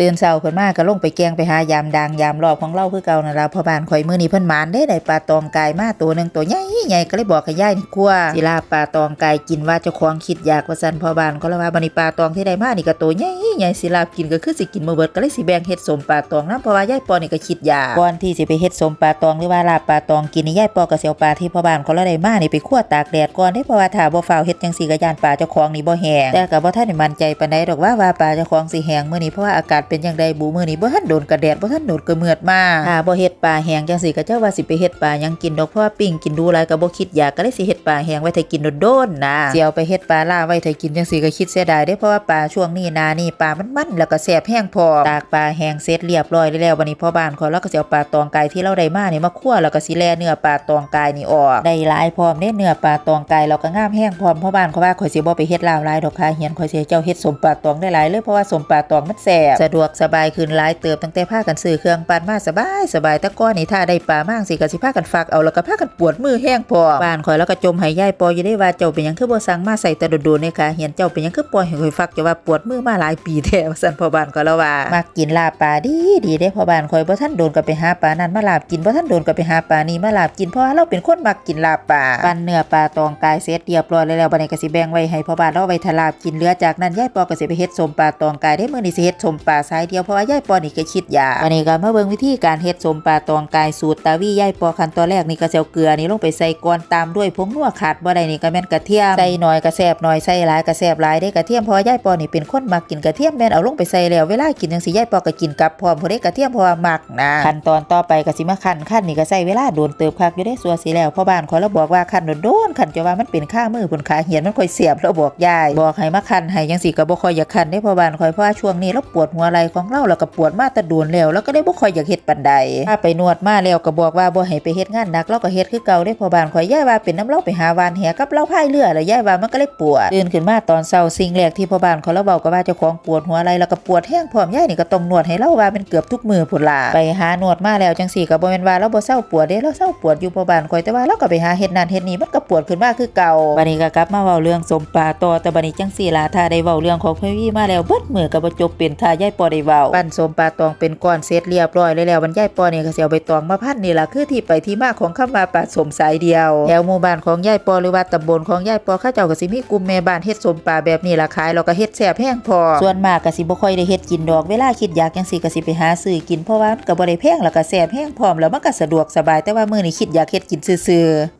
ตื่นเช้าขึ้นมาก็ลงไปแกงไปหายามดังยามรอบของเราคือเก่านั่นล่ะพ่อบ้านข่อยมื้อนี้เพิ่นหมานเด้ได้ปลาตองกายมาตัวหนึ่งตัวใหญ่ใหญ่ก็เลยบอกให้ยายนี่กลัวสิลาปลาตองกายกินว่าเจ้าของคิดอยากว่าซั่นพ่อบ้านก็เลยว่าบัดนี้ปลาตองที่ได้มานี่ก็ตัวใหญ่ใหญ่สิลาบกินก็คือสิกินบ่เบิดก็เลยสิแบ่งเฮ็ดสมปลาตองนํเพราะว่ายายปอนี่ก็คิดอยากก่อนที่สิไปเฮ็ดสมปลาตองหรือว่าลาปลาตองกินนี่ยายปอก็สิเอาปลาที่พ่อบ้านเขาเลยได้มานี่ไปคั่วตากแดดก่อนเด้เพราะว่าถ้าบ่ฟ้าวเฮ็ดจังซี่ก็ย่านปลาเจ้าของนี่บ่แห้งแต่ก็บ่ทันได้มั่นใจปานใดดอกว่าว่าปลาเจ้าของสิแห้งมื้อนี้เพราะว่าอากาศเป็นจังไดบูมื้อนี้บ่ทันโดนกระแดดบ่ทันโดนกระเมือดมาถ้าบ่เฮ็ดปลาแห้งจังซี่ก็เจ้าว่าสิไปเฮ็ดปลาหยังกินดอกเพราะว่าปิ้งกินดูหลายก็บ่คิดอยากก็เลยสิเฮ็ดปลาแห้งไว้ถ้ากินโดนๆนะสิเอาไปเฮ็ดปลาล่าไว้ถ้ากินจังซี่ก็คิดเสียดายเด้เพราะว่าปลาช่วงนี้นานี่ปลามันมันแล้วก็แซ่บแห้งพอตากปลาแห้งเสร็จเรียบร้อยแล้วบัดนี้พ่อบ้านขอยเราก็สิเอาปลาตองกายที่เราได้มานี่มาคั่วแล้วก็สิแล่เนื้อปลาตองกายนี่ออกได้หลายพร้อมเด้เนื้อปลาตองกายเราก็งามแห้งพร้อมพ่อบ้านเขาว่าข่อยสิบ่ไปเฮ็ดลาวหลายดอกค่ะเฮียนข่อยสิให้เจ้าเฮ็ดสมปลาตองได้หลายเลยเพราะว่าสมปลาตองมันแซ่บสะดวกสบายขึ้นหลายเติบตั้งแต่พากันซื้อเครื่องปั่นมาสบายสบายแต่ก่อนนี่ถ้าได้ปลามากสิก็สิพากันฝากเอาแล้วก็พากันปวดมือแห้งพอบ้านข่อยแล้วก็จมให้ยายปออยู่ได้ว่าเจ้าเป็นหยังคือบ่สั่งมาใส่แต่โดดๆเนี่ยค่ะเฮียนเจ้าเป็นหยังคือปล่อยให้ข่อยฟักจะว่าปวดมือมาหลายปีแท้ว่าซั่นพ่อบ้านก็แล้วว่ามักกินลาบปลาดีดีเด้พ่อบ้านข่อยบ่ทันโดนก็ไปหาปลานั้นมาลาบกินบ่ทันโดนก็ไปหาปลานี้มาลาบกินเพราะว่าเราเป็นคนมักกินลาบปลาปั่นเนื้อปลาตองกายเสร็จเรียบร้อยแล้วบัดนี้ก็สิแบ่งไว้ให้พ่อบ้านเราไว้ทาลาบกินเหลือจากนั้นยายปอก็สิไปเฮ็ดสมปลาตองกายได้มื้อนี้สิเฮ็ดสมปลาสายเดียวเพราะว่ายายปอนี่ก็คิดยากวันนี้ก็มาเบิ่งวิธีการเฮ็ดสมปลาตองกายสูตรตาวี่ยายปอขั้นตอนแรกนี่ก็เอาเกลือนี่ลงไปใส่ก่อนตามด้วยผงนัวขาดบ่ได้นี่ก็แม่นกระเทียมใส่หน้อยก็แซ่บน้อยใส่หลายก็แซบหลายได้กระเทียมเพราะว่ายายปอนี่เป็นคนมักกินกระเทียมแม่นเอาลงไปใส่แล้วเวลากินจังซี่ยายปอก็กินกับพร้อมพราะได้กระเทียมพราะว่ามักนะขั้นตอนต่อไปก็สิมาคั่นคั่นนี่ก็ใส่เวลาโดนเติบคักอยู่ได้สัวสิแล้วพ่อบ้านขอยแล้วบอกว่าคั่นโดนๆคั่นจะว่ามันเป็นข้ามือผลขาเหียนมันค่อยเสียบแล้วบอกยายบอกให้มาคั่นให้จังซี่ก็บ่ค่อยอยากคั่นได้พ่อบ้านข่อยเพราะช่วงนี้เราปวดหัวไหล่ของเราแล้วก็ปวดมาแต่โดนแล้วแล้วก็ได้บ่ค่อยอยากเฮ็ดปานใดถ้าไปนวดมาแล้วก็บอกว่าบ่ให้ไปเฮ็ดงานหนักเราก็เฮ็ดคือเก่าได้พอบ้านข่อยยายว่าเป็นน้ำเล่าไปหาวานแหกับเล่าพายเรือแล้วย่ายว่ามันก็เลยปวดตื่นขึ้นมาตอนเช้าสิ่งแรกที่พอบ้านเขาเราเว้าก็ว่าเจ้าของปวดหัวไหล่แล้วก็ปวดแห้งพร้อมยายนี่ก็ต้องนวดให้เราว่าเป็นเกือบทุกมือพุ่นล่ะไปหานวดมาแล้วจังซี่ก็บ่แม่นว่าเราบ่เศร้าปวดเด้เราเศร้าปวดอยู่พอบ้านข่อยแต่ว่าเราก็ไปหาเฮ็ดนั่นเฮ็ดนี่มันก็ปวดขึ้นมาคือเก่าบัดนี้ก็กลับมาเว้าเรื่องสมปลาต่อแต่บัดนี้จังซี่ล่ะถ้าได้เว้าเรื่องของพ่อวี่มาแล้วเบิดมือก็บ่จบเป็นทายายปอได้เว้าปั้นสมปลาตองเป็นก้อนเสร็จเรียบร้อยเลยแล้วบรรยายปอนี่ก็สิเอาใบตองมาพันนี่ล่ะคือที่ไปที่มาของคำว่าปลาสมสายเดียวแถวหมู่บ้านของยายปอหรือว่าตำบลของยายปอเขาเจ้าก็สิมีกลุ่มแม่บ้านเฮ็ดสมปลาแบบนี้ล่ะขายแล้วก็เฮ็ดแซ่บแห้งพอ ส่วนมากก็สิบ่ค่อยได้เฮ็ดกินดอกเวลาคิดอยากจังซี่ก็สิไปหาซื้อกินเพราะว่ามันก็บ่ได้แพงแล้วก็แซ่บแห้งพร้อมแล้วมันก็สะดวกสบายแต่ว่ามื้อนี้คิดอยากเฮ็ดกินซื่อๆ